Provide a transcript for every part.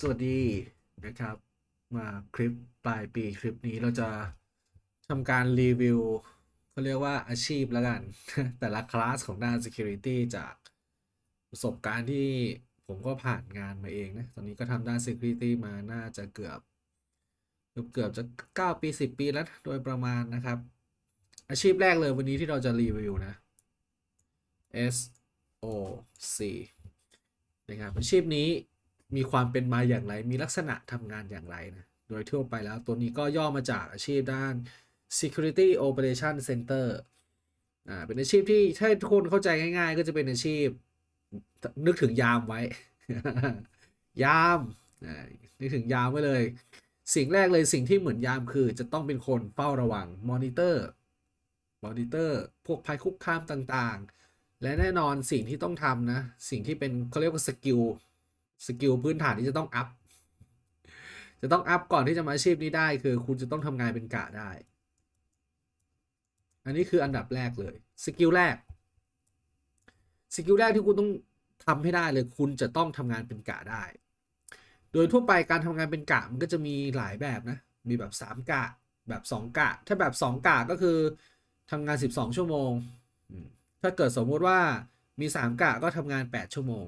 สวัสดีนะครับ มาคลิปปลายปีคลิปนี้เราจะทำการรีวิวเขาเรียกว่าอาชีพแล้วกัน แต่ละคลาสของด้าน Security จากประสบการณ์ที่ผมก็ผ่านงานมาเองนะ ตอนนี้ก็ทำด้าน Security มาน่าจะเกือบ เกือบเกือบจะ 9 ปี 10 ปีแล้วโดยประมาณนะครับ อาชีพแรกเลยวันนี้ที่เราจะรีวิวนะ SOC นะครับอาชีพนี้ มีความเป็นมาอย่างไร มีลักษณะทำงานอย่างไรนะ โดยทั่วไปแล้วตัวนี้ก็ย่อมาจากอาชีพด้าน Security Operation Center อ่า เป็นอาชีพที่ถ้าทุกคนเข้าใจง่าย ๆ ก็จะเป็นอาชีพ นึกถึงยามไว้ ยามนึกถึงยามไว้เลย สิ่งแรกเลยสิ่งที่เหมือนยามคือจะต้องเป็นคนเฝ้าระวังมอนิเตอร์มอนิเตอร์พวกภัยคุกคามต่างๆ และแน่นอนสิ่งที่ต้องทำนะ สิ่งที่เป็นเขาเรียกว่าสกิล สกิลพื้นฐานที่จะต้องอัพ จะต้องอัพก่อนที่จะมาอาชีพนี้ได้ คือคุณจะต้องทำงานเป็นกะได้ อันนี้คืออันดับแรกเลย สกิลแรก สกิลแรกที่คุณต้องทำให้ได้เลย คุณจะต้องทำงานเป็นกะได้ โดยทั่วไปการทำงานเป็นกะมันก็จะมีหลายแบบนะ มีแบบ 3 กะ แบบ 2 กะ ถ้าแบบ 2 กะก็คือทำงาน 12 ชั่วโมง ถ้าเกิดสมมติว่ามี 3 กะก็ทำงาน 8 ชั่วโมง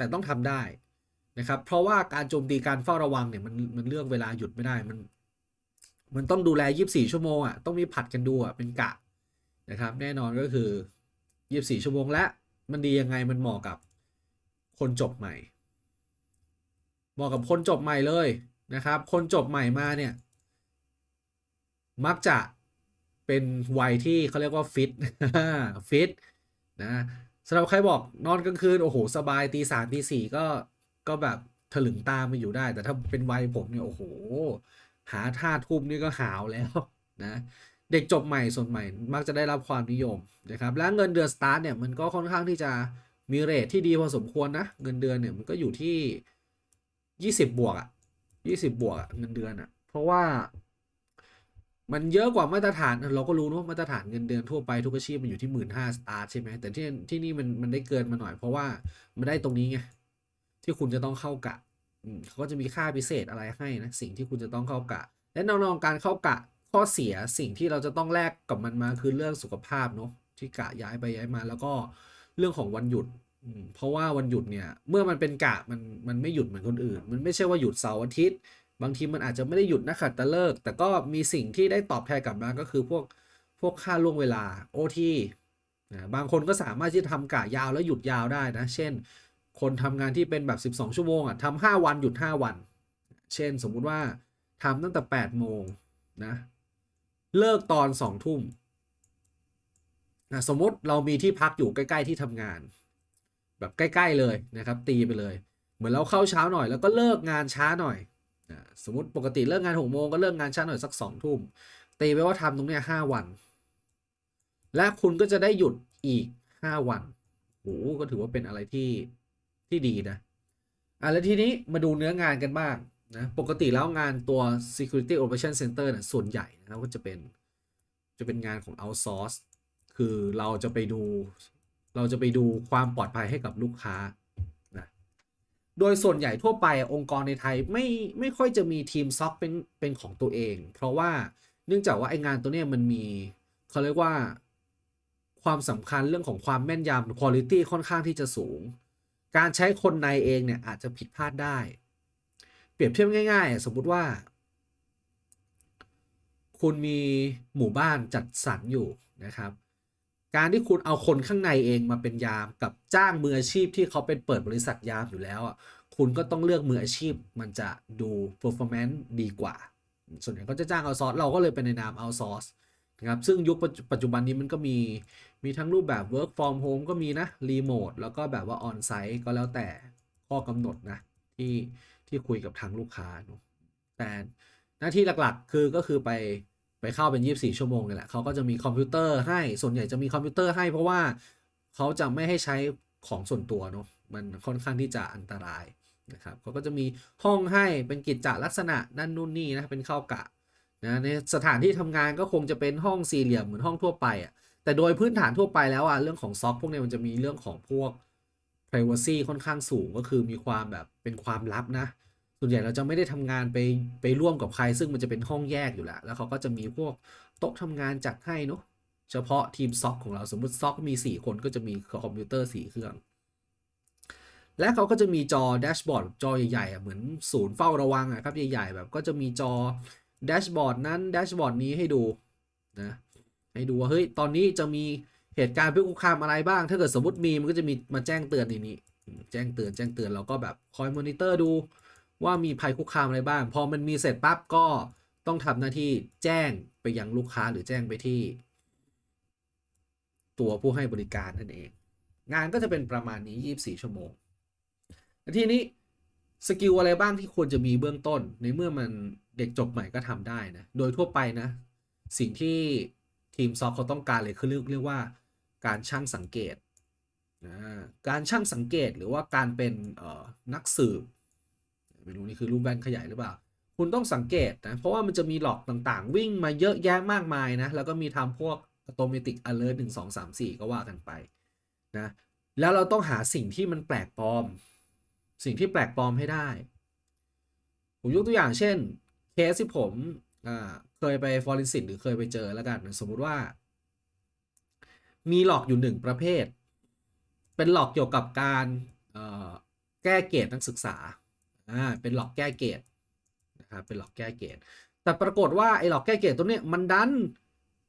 แต่ต้องทำได้นะครับ เพราะว่าการโจมตีการเฝ้าระวังเนี่ยมันมันเลือกเวลาหยุดไม่ได้มัน มันต้องดูแล 24 ชั่วโมงอะต้องมีผัดกันดูอะเป็นกะนะครับ แน่นอนก็คือ 24 ชั่วโมงและมันดียังไงมันเหมาะกับคนจบใหม่ เหมาะกับคนจบใหม่เลยนะครับ คนจบใหม่มาเนี่ยมักจะเป็นวัยที่เขาเรียกว่าฟิตฟิตนะ สำหรับใครบอกนอนกลางคืนโอ้โหสบายตีสามตีสี่ก็ก็แบบถลึงตามมาอยู่ได้ แต่ถ้าเป็นวัยผมเนี่ยโอ้โห หาท่าทุ่มนี่ก็หาวแล้วนะเด็กจบใหม่ส่วนใหม่มักจะได้รับความนิยมนะครับและเงินเดือนสตาร์ทเนี่ยมันก็ค่อนข้างที่จะมีเรทที่ดีพอสมควรนะ เงินเดือนเนี่ยมันก็อยู่ที่ 20 บวกอะ20 บวกอะเงินเดือนอะเพราะว่า มันเยอะกว่ามาตรฐาน เราก็รู้เนอะมาตรฐานเงินเดือนทั่วไปทุกอาชีพมันอยู่ที่หมื่นห้าสตาร์ทใช่ไหมแต่ที่ที่นี่มันมันได้เกินมาหน่อย เพราะว่ามันได้ตรงนี้ไงที่คุณจะต้องเข้ากะอืมเขาก็จะมีค่าพิเศษอะไรให้นะสิ่งที่คุณจะต้องเข้ากะ และน้องๆการเข้ากะข้อเสียสิ่งที่เราจะต้องแลกกับมันมาคือเรื่องสุขภาพเนาะที่กะย้ายไปย้ายมา แล้วก็เรื่องของวันหยุดอืมเพราะว่าวันหยุดเนี่ยเมื่อมันเป็นกะมันมันไม่หยุดเหมือนคนอื่น มันไม่ใช่ว่าหยุดเสาร์อาทิตย์ บางทีมันอาจจะไม่ได้หยุดนักขัตฤกษ์แต่ก็มีสิ่งที่ได้ตอบแทนกลับมาก็คือพวกพวกค่าล่วงเวลา OT นะบางคนก็สามารถที่จะทำกะยาวแล้วหยุดยาวได้นะ เช่น คนทำงานที่เป็นแบบ 12 ชั่วโมงอะทำ5วันหยุด 5 วัน เช่นสมมุติว่าทำตั้งแต่ 8 โมงนะเลิกตอน 2 ทุ่มนะสมมติเรามีที่พักอยู่ใกล้ ๆ ที่ทำงาน แบบใกล้ ๆ เลยนะครับ ตีไปเลย เหมือนเราเข้าเช้าหน่อยแล้วก็เลิกงานช้าหน่อย สมมติปกติเลิกงานหกโมงก็เลิกงานช้าหน่อยสักสองทุ่มตีไปว่าทำตรงเนี้ยห้าวัน และคุณก็จะได้หยุดอีกห้าวันโอ้โหก็ถือว่าเป็นอะไรที่ที่ดีนะอะแล้วทีนี้มาดูเนื้องานกันบ้างนะปกติแล้วงานตัว security operation center เนี่ยส่วนใหญ่นะก็จะเป็นจะเป็นงานของ outsource คือเราจะไปดู เราจะไปดูความปลอดภัยให้กับลูกค้า โดยส่วนใหญ่ทั่วไปองค์กรในไทยไม่ไม่ค่อยจะมีทีมซ็อกเป็นเป็นของตัวเอง เพราะว่าเนื่องจากว่าไองานตัวเนี้ยมันมีเขาเรียกว่าความสำคัญเรื่องของความแม่นยำ quality ค่อนข้างที่จะสูง การใช้คนในเองเนี่ยอาจจะผิดพลาดได้ เปรียบเทียบง่าย ๆ สมมุติว่า คุณมีหมู่บ้านจัดสรรอยู่นะครับ การที่คุณเอาคนข้างในเองมาเป็นยามกับจ้างมืออาชีพที่เขาเป็นเปิดบริษัทยามอยู่แล้วอะคุณก็ต้องเลือกมืออาชีพมันจะดู performance ดีกว่า ส่วนใหญ่ก็จะจ้างเอาซอร์สเราก็เลยเป็นในนามเอาซอสนะครับซึ่งยุคปัจจุปัจจุบันนี้มันก็มีมีทั้งรูปแบบ work from home ก็มีนะ remote แล้วก็แบบว่า on site ก็แล้วแต่ข้อกำหนดนะที่ที่คุยกับทางลูกค้าแต่หน้าที่หลักๆ คือก็คือไป ไปเข้าเป็น 24 ชั่วโมงนี่แหละเขาก็จะมีคอมพิวเตอร์ให้ส่วนใหญ่จะมีคอมพิวเตอร์ให้เพราะว่าเขาจะไม่ให้ใช้ของส่วนตัวเนอะมันค่อนข้างที่จะอันตรายนะครับเขาก็จะมีห้องให้เป็นกิจจลักษณะนั่นนู่นนี่นะเป็นเข้ากะนะในสถานที่ทำงานก็คงจะเป็นห้องสี่เหลี่ยมเหมือนห้องทั่วไปอะแต่โดยพื้นฐานทั่วไปแล้วอะเรื่องของซ็อกพวกนี้มันจะมีเรื่องของพวก privacy ค่อนข้างสูงก็คือมีความแบบเป็นความลับนะ ส่วนใหญ่เราจะไม่ได้ทำงานไปไปร่วมกับใคร ซึ่งมันจะเป็นห้องแยกอยู่แล้ว แล้วเขาก็จะมีพวกโต๊ะทำงานจัดให้เนาะเฉพาะทีมซ็อกของเราสมมติซ็อกมี 4 คนก็จะมีคอมพิวเตอร์ 4 เครื่อง และเขาก็จะมีจอแดชบอร์ดจอใหญ่ๆเหมือนศูนย์เฝ้าระวังอะครับ ใหญ่ๆ แบบก็จะมีจอแดชบอร์ดนั้นแดชบอร์ดนี้ให้ดูนะให้ดูว่าเฮ้ยตอนนี้จะมีเหตุการณ์พิคุกคามอะไรบ้าง ถ้าเกิดสมมติมีมันก็จะมีมาแจ้งเตือนในนี้ แจ้งเตือนแจ้งเตือนเราก็แบบคอยมอนิเตอร์ดู ว่ามีภัยคุกคามอะไรบ้าง พอมันมีเสร็จปั๊บก็ต้องทำหน้าที่แจ้งไปยังลูกค้าหรือแจ้งไปที่ ตัวผู้ให้บริการนั่นเอง งานก็จะเป็นประมาณนี้ 24 ชั่วโมง ทีนี้สกิลอะไรบ้างที่ควรจะมีเบื้องต้น ในเมื่อมันเด็กจบใหม่ก็ทำได้นะ โดยทั่วไปนะ สิ่งที่ทีมซอฟเขาต้องการเลยคือเรียกว่าการช่างสังเกต การช่างสังเกตหรือว่าการเป็นนักสืบ ไม่รู้นี่คือรูปแว่นขยายหรือเปล่า คุณต้องสังเกตนะ เพราะว่ามันจะมีหลอกต่างๆ วิ่งมาเยอะแยะมากมายนะ แล้วก็มีทำพวก automatic alert 1 2 3 4ก็ว่ากันไปนะ แล้วเราต้องหาสิ่งที่มันแปลกปลอม สิ่งที่แปลกปลอมให้ได้ ผมยกตัวอย่างเช่นเคสที่ผมเคยไปฟอร์ n ิ i ิหรือเคยไปเจอแล้วกัน สมมุติว่า มีหลอกอยู่หนึ่งประเภท เป็นหลอกเกี่ยวกับการแก้เกรดนักศึกษา อ่าเป็นหลอกแก้เกรดนะครับเป็นหลอกแก้เกรดแต่ปรากฏว่าไอ้หลอกแก้เกรดตัวเนี้ยมันดัน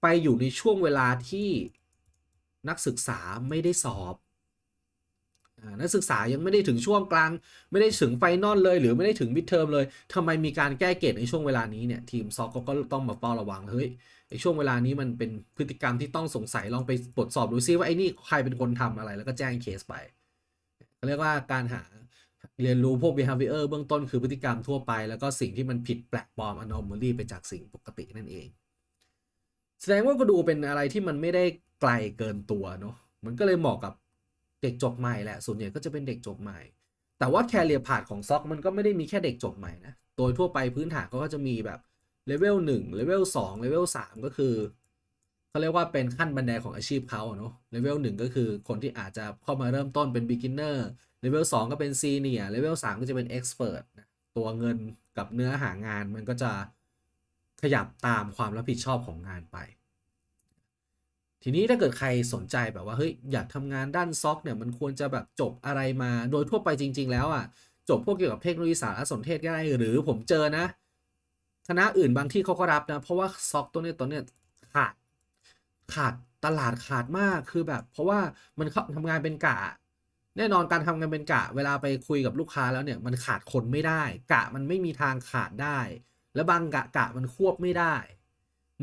ไปอยู่ในช่วงเวลาที่นักศึกษาไม่ได้สอบอนักศึกษายังไม่ได้ถึงช่วงกลาง ไม่ได้ถึงไฟนอลเลย หรือไม่ได้ถึงมิดเทอมเลยทำไมมีการแก้เกรดในช่วงเวลานี้เนี่ยทีมซอกก็ต้องมาเฝ้าระวังเฮ้ยไอช่วงเวลานี้มันเป็นพฤติกรรมที่ต้องสงสัยลองไปตรวจสอบดูซิว่าไอ้นี่ใครเป็นคนทำอะไรแล้วก็แจ้งเคสไปเขาเรียกว่าการหา เรียนรู้พวก behavior เบื้องต้นคือพฤติกรรมทั่วไป แล้วก็สิ่งที่มันผิดแปลกปลอม anomaly ไปจากสิ่งปกตินั่นเอง แสดงว่าก็ดูเป็นอะไรที่มันไม่ได้ไกลเกินตัวเนาะมันก็เลยเหมาะกับเด็กจบใหม่แหละส่วนใหญ่ก็จะเป็นเด็กจบใหม่ แต่ว่าแคเรียพาดของซ็อกมันก็ไม่ได้มีแค่เด็กจบใหม่นะโดยทั่วไปพื้นฐานเขาก็จะมีแบบเลเวล1เลเวล2เลเวล3ก็คือเขาเรียกว่าเป็นขั้นบันไดของอาชีพเขาเนาะเลเวล1ก็คือคนที่อาจจะเข้ามาเริ่มต้นเป็น beginner เลเวล2ก็เป็น senior เลเวล3ก็จะเป็น expert นะตัวเงินกับเนื้อหางานมันก็จะขยับตามความรับผิดชอบของงานไป ทีนี้ถ้าเกิดใครสนใจแบบว่าเฮ้ยอยากทำงานด้านซ็อกเนี่ยมันควรจะแบบจบอะไรมาโดยทั่วไปจริง ๆ แล้วอะจบพวกเกี่ยวกับเทคโนโลยีสารสนเทศก็ได้หรือผมเจอนะคณะอื่นบางที่เขาก็รับนะ เพราะว่าซ็อกตัวเนี้ยตัวเนี้ยขาดขาดตลาดขาดมากคือแบบ เพราะว่ามันเข้าทำงานเป็นกะ แน่นอนการทำงานเป็นกะ เวลาไปคุยกับลูกค้าแล้วเนี่ยมันขาดคนไม่ได้ กะมันไม่มีทางขาดได้ และบางกะกะมันควบไม่ได้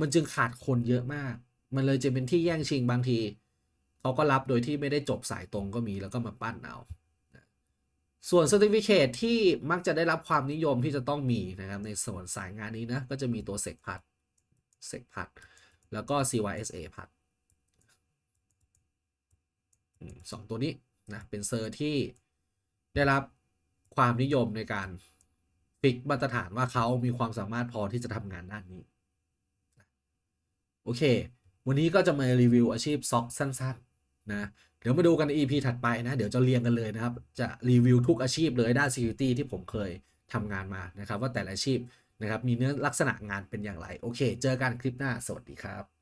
มันจึงขาดคนเยอะมาก มันเลยจะเป็นที่แย่งชิงบางทีเขาก็รับโดยที่ไม่ได้จบสายตรงก็มีแล้วก็มาปั้นเอาส่วน Certificate ที่มักจะได้รับความนิยมที่จะต้องมีนะครับในส่วนสายงานนี้นะก็จะมีตัว SEC พัด SEC พัดแล้วก็ CYSA พัดสองตัวนี้ นะเป็นเซอร์ที่ได้รับความนิยมในการฟิกมาตรฐานว่าเขามีความสามารถพอที่จะทำงานด้านนี้ โอเค วันนี้ก็จะมารีวิวอาชีพซ็อกสั้นๆนะเดี๋ยวมาดูกันใน EP ถัดไปนะ เดี๋ยวจะเรียงกันเลยนะครับ จะรีวิวทุกอาชีพเลยด้าน Security ที่ผมเคยทำงานมานะครับ ว่าแต่ละอาชีพนะครับ มีเนื้อลักษณะงานเป็นอย่างไร โอเค เจอกันคลิปหน้า สวัสดีครับ